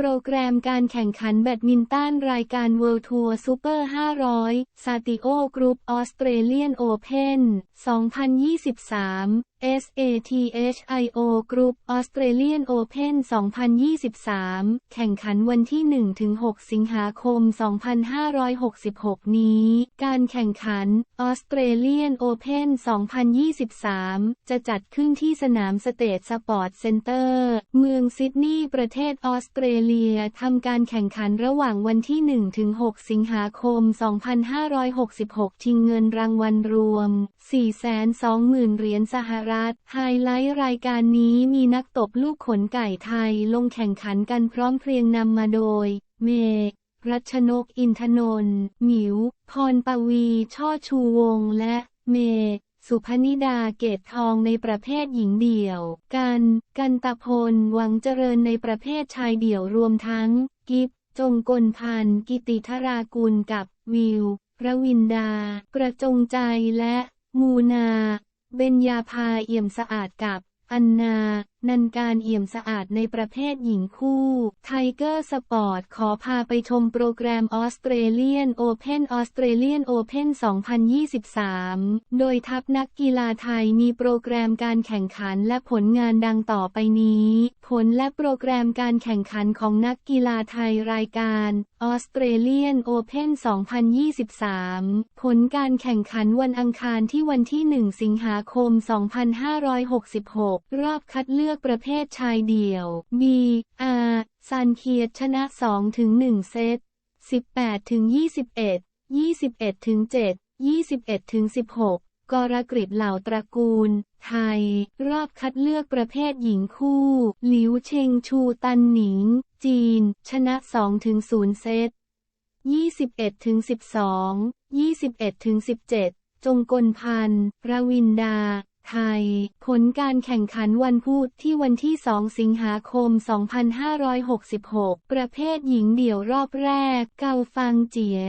โปรแกรมการแข่งขันแบดมินตันรายการ World Tour Super 500 s a t i o Group Australian Open 2023 SATHIO Group Australian Open 2023 แข่งขันวันที่ 1-6 สิงหาคม 2566 นี้ การแข่งขัน Australian Open 2023 จะจัดขึ้นที่สนามสเตทสปอร์ตเซ็นเตอร์ เมืองซิดนีย์ประเทศออสเตรเลียทำการแข่งขันระหว่างวันที่ 1-6 สิงหาคม 2566 ชิงเงินรางวัลรวม 420,000 เหรียญสหรัฐไฮไลท์รายการนี้มีนักตบลูกขนไก่ไทยลงแข่งขันกันพร้อมเพรียงนำมาโดย เมฆรัชนกอินทนนท์หมิว พรปวี ช่อชูวงและ เมฆสุพนิดาเกตทองในประเภทหญิงเดี่ยว กัน กันตะพลหวังเจริญในประเภทชายเดี่ยวรวมทั้ง กิฟจงกลพันธ์กิติธรากุลกับ วิว ระวินดาประจงใจและ มูนา เบญญาภาเอี่ยมสะอาดกับ อันนานันการเอี่ยมสะอาดในประเภทหญิงคู่ไทเกอร์สปอร์ตขอพาไปชมโปรแกรมออสเตรเลียนโอเพนออสเตรเลียนโอเพน2023 โดยทัพนักกีฬาไทยมีโปรแกรมการแข่งขันและผลงานดังต่อไปนี้ ผลและโปรแกรมการแข่งขันของนักกีฬาไทยรายการออสเตรเลียนโอเพน2023 ผลการแข่งขันวันอังคารที่วันที่ 1 สิงหาคม 2566 รอบคัดเลือกือกประเภทชายเดี่ยว B R ซันเคียชนะ 2-1 เซต 18-21 21-7 21-16กรกริดเหล่าตระกูล ไทย รอบคัดเลือกประเภทหญิงคู่ หลิวเชงชูตันหนิง จีน ชนะ 2-0 เซต 21-12 21-17 จงกลพันธ์รวินดา ไทย ผลการแข่งขันวันพุธที่วันที่ 2 สิงหาคม 2566 ประเภทหญิงเดี่ยวรอบแรก เกาฟังเจีย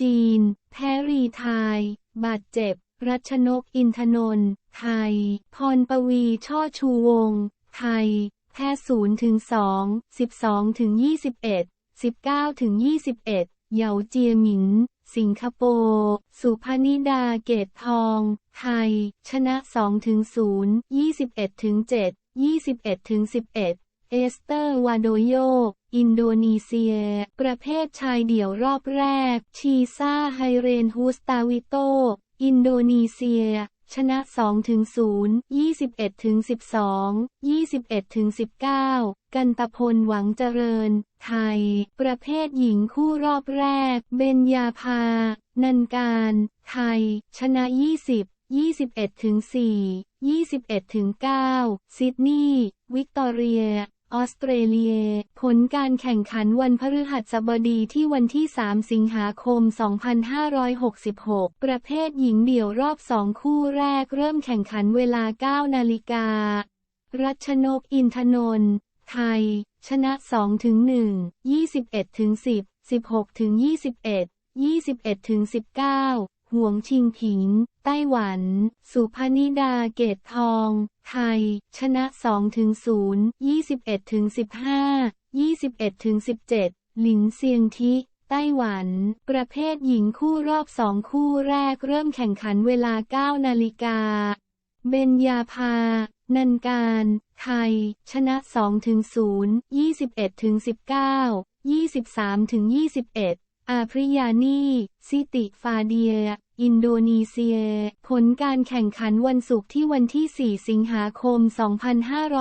จีน แพรีไทย บาดเจ็บ รัชนกอินทนนท์ไทย พรปวีช่อชูวงศ์ไทย แพ้0ถึง2 12ถึง21 19ถึง21 เหยาเจียหมิน สิงคโปร์สุพนิดาเกตทอง ไทย ชนะ2ถึง0 21ถึง7 21ถึง11เอสเตอร์วาโดโย อินโดนีเซีย ประเภทชายเดี่ยวรอบแรก ชีซาไฮเรนฮูสตาวิโต อินโดนีเซีย ชนะ2ถึง0 21ถึง12 21ถึง19 กันตพลหวังเจริญ ไทย ประเภทหญิงคู่รอบแรก เบญญาภา นันการ ไทย ชนะ 20 21ถึง4 21ถึง9ซิดนีย์ วิกตอเรีย ออสเตรเลีย ผลการแข่งขันวันพฤหัสบดีที่วันที่ 3 สิงหาคม 2566 ประเภทหญิงเดี่ยวรอบสองคู่แรกเริ่มแข่งขันเวลา 9 นาฬิกา รัชนกอินทนนท์ไทย ชนะ 2 ถึง 1 21 ถึง 10 16 ถึง 21 21 ถึง 19 หวงชิงผิง ไต้หวัน สุพนิดาเกตทอง ไทย ชนะ2ถึง0 21ถึง15 21ถึง17 หลินเซียงทิไต้หวัน ประเภทหญิงคู่รอบสองคู่แรกเริ่มแข่งขันเวลา 9 นาฬิกา เบญญาภา นันการ ไทย ชนะ2ถึง0 21ถึง19 23ถึง21 อาพริยานีซิติฟาเดีย อินโดนีเซีย ผลการแข่งขันวันศุกร์ที่วันที่ 4 สิงหาคม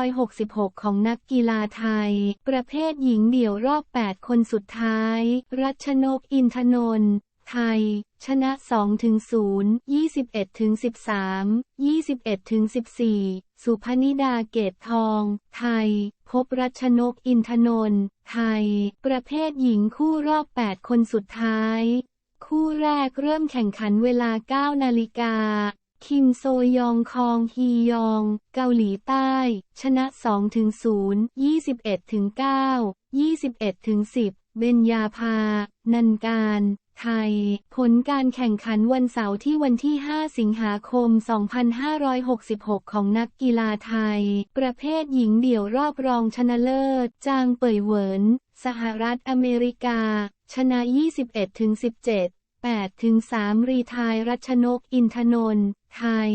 2566 ของนักกีฬาไทย ประเภทหญิงเดี่ยวรอบ 8 คนสุดท้าย รัชนกอินทนนท์ ไทย ชนะ2ถึง0 21ถึง13 21ถึง14 สุพนิดาเกตทอง ไทย พบรัชนกอินทนนท์ ไทย ประเภทหญิงคู่รอบ 8 คนสุดท้าย คู่แรกเริ่มแข่งขันเวลา 9 นาฬิกาคิมโซยองคองฮียอง เกาหลีใต้ ชนะ2ถึง0 21ถึง9 21ถึง10 เบญญาภา นันการ ไทย ผลการแข่งขันวันเสาร์ที่วันที่ 5 สิงหาคม 2566 ของนักกีฬาไทย ประเภทหญิงเดี่ยวรอบรองชนะเลิศ จางเป่ยเหวิน สหรัฐอเมริกา ชนะ 21-17 8-3 รีไทายรัชนกอินทนนท์ไทย